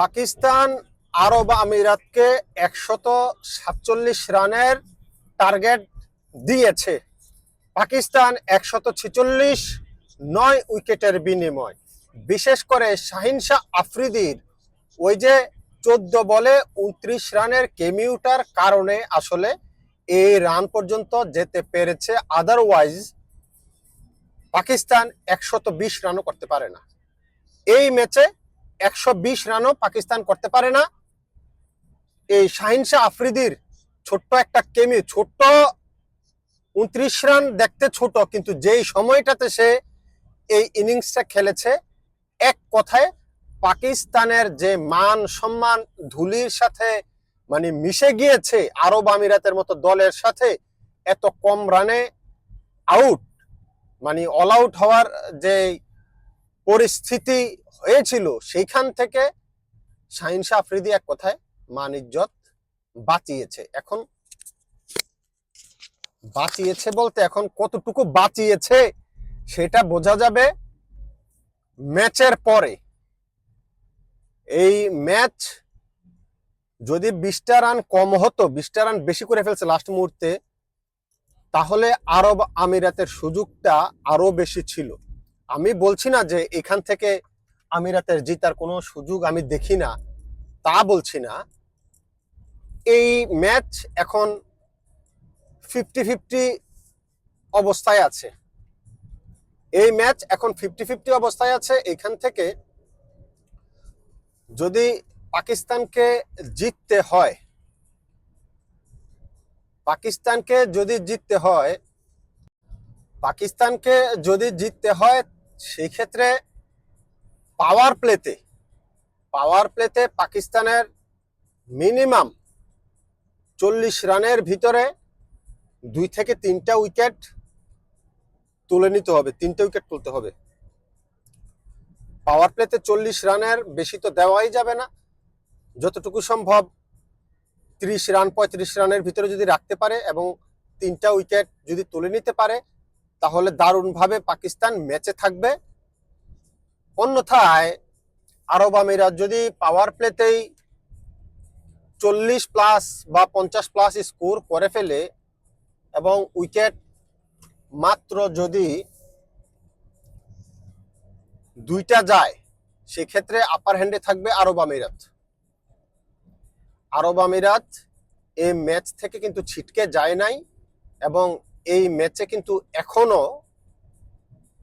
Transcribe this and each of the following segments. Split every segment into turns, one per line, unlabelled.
পাকিস্তান, আরব আমিরাতকে একশত সাতচল্লিশ রানের টার্গেট দিয়েছে। পাকিস্তান একশত ছেচল্লিশ, নয় উইকেটের বিনিময়। বিশেষ করে শাহিন শাহ আফ্রিদির ওই যে চোদ্দ বলে উনত্রিশ রানের কেমিউটার কারণে আসলে এই রান পর্যন্ত যেতে পেরেছে। আদারওয়াইজ পাকিস্তান একশত বিশ রানও করতে পারে না। এই ম্যাচে একশো বিশ রানও পাকিস্তান করতে পারে না। এই শাহিন শাহ আফ্রিদির ছোট্ট একটা কেমি, ছোট্ট উনত্রিশ রান দেখতে ছোট, কিন্তু যেই সময়টাতে সে এই ইনিংসটা খেলেছে, এক কথায় পাকিস্তানের যে মান সম্মান ধুলির সাথে মানে মিশে গিয়েছে আরব আমিরাতের মতো দলের সাথে, এত কম রানে আউট মানে অল আউট হওয়ার যে পরিস্থিতি হয়েছিল, সেইখান থেকে শাহিন শাহ আফ্রিদি এক কথায় মান ইজ্জত বাঁচিয়েছে। এখন বাঁচিয়েছে বলতে এখন কতটুকু বাঁচিয়েছে সেটা বোঝা যাবে ম্যাচের পরে। এই ম্যাচ যদি বিশটা রান কম হতো, বিশটা রান বেশি করে ফেলছে লাস্ট মুহূর্তে, তাহলে আরব আমিরাতের সুযোগটা আরও বেশি ছিল। আমি বলছি না যে এখান থেকে আমিরাতের জিতার কোনো সুযোগ আমি দেখি না, তা বলছি না। এই ম্যাচ এখন ফিফটি ফিফটি অবস্থায় আছে। এই ম্যাচ এখন ফিফটি ফিফটি অবস্থায় আছে। এখান থেকে যদি পাকিস্তানকে জিততে হয়, পাকিস্তানকে যদি জিততে হয়, পাকিস্তানকে যদি জিততে হয়, সেই ক্ষেত্রে পাওয়ার প্লেতে পাওয়ার প্লেতে পাকিস্তানের মিনিমাম চল্লিশ রানের ভিতরে দুই থেকে তিনটা উইকেট তুলে নিতে হবে, তিনটা উইকেট তুলতে হবে। পাওয়ার প্লেতে চল্লিশ রানের বেশি তো দেওয়াই যাবে না। যতটুকু সম্ভব ত্রিশ রান, পঁয়ত্রিশ রানের ভিতরে যদি রাখতে পারে এবং তিনটা উইকেট যদি তুলে নিতে পারে, তাহলে দারুণভাবে পাকিস্তান ম্যাচে থাকবে। অন্যথায় আরব আমিরাত যদি পাওয়ার প্লেতেই চল্লিশ প্লাস বা পঞ্চাশ প্লাস স্কোর করে ফেলে এবং উইকেট মাত্র যদি দুইটা যায়, সেক্ষেত্রে আপার হ্যান্ডে থাকবে আরব আমিরাত। আরব আমিরাত এই ম্যাচ থেকে কিন্তু ছিটকে যায় নাই এবং এই ম্যাচে কিন্তু এখনও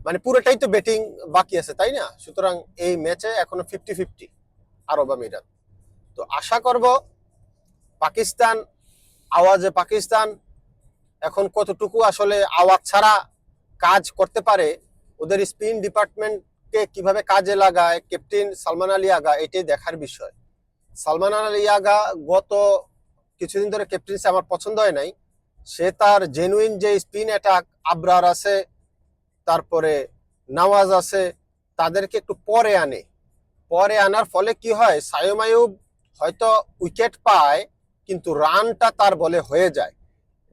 মানে পুরোটাই তো ব্যাটিং বাকি আছে, তাই না? সুতরাং এই ম্যাচে এখনও ফিফটি ফিফটি আরব আমিরাত। তো আশা করব পাকিস্তান, আওয়াজে পাকিস্তান এখন কতটুকু আসলে আওয়াজ ছাড়া কাজ করতে পারে, ওদের স্পিন ডিপার্টমেন্টকে কীভাবে কাজে লাগায় ক্যাপ্টেন সালমান আলী আগা, এটাই দেখার বিষয়। সালমান আলী আগা গত কিছুদিন ধরে ক্যাপ্টেন্সি আমার পছন্দ হয় নাই। সে তার জেনুইন যে স্পিন অ্যাটাক আব্রার আছে তারপরে নওয়াজ আছে, তাদেরকে একটু পরে আনে। পরে আনার ফলে কি হয় সায়ম আয়ুব হয়তো উইকেট পায়, কিন্তু রানটা তার বলে হয়ে যায়।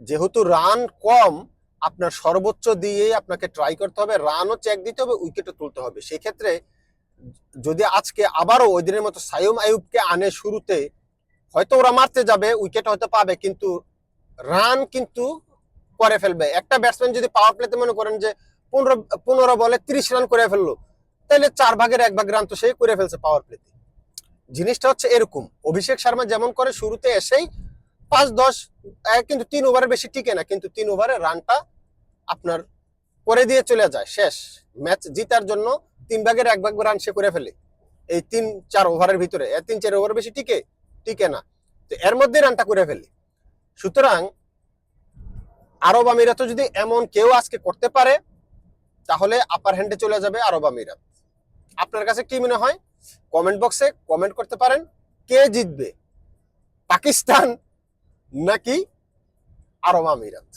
যেহেতু রান কম, আপনার সর্বোচ্চ দিয়েই আপনাকে ট্রাই করতে হবে, রানও চেক দিতে হবে, উইকেটও তুলতে হবে। সেক্ষেত্রে যদি আজকে আবারও ওই দিনের মতো সায়ম আয়ুবকে আনে শুরুতে, হয়তো ওরা মারতে যাবে, উইকেট হয়তো পাবে, কিন্তু রান কিন্তু করে ফেলবে। একটা ব্যাটসম্যান যদি পাওয়ার প্লেতে মনে করেন যে পনেরো পনেরো বলে তিরিশ রান করে ফেলল। তাহলে চার ভাগের এক ভাগ রান তো সেই করে ফেলছে পাওয়ার প্লেতে জিনিসটা হচ্ছে এরকম। অভিষেক শর্মা যেমন করে শুরুতে এসেই পাঁচ, দশ কিন্তু তিন ওভারের বেশি টিকে না, কিন্তু তিন ওভারে রানটা আপনার করে দিয়ে চলে যায়। শেষ। ম্যাচ জিতার জন্য তিন ভাগের এক ভাগ রান সে করে ফেলে। এই তিন, চার ওভারের ভিতরে। তিন, চার ওভার বেশি টিকে টিকে না। তো এর মধ্যে রানটা করে ফেলে। সুতরাং আরব আমিরাত যদি এমন কেউ আজকে করতে পারে তাহলে আপার হ্যান্ডে চলে যাবে আরব আমিরাত। আপনার কাছে কি মনে হয়? কমেন্ট বক্সে কমেন্ট করতে পারেন, কে জিতবে? পাকিস্তান নাকি আরব আমিরাত?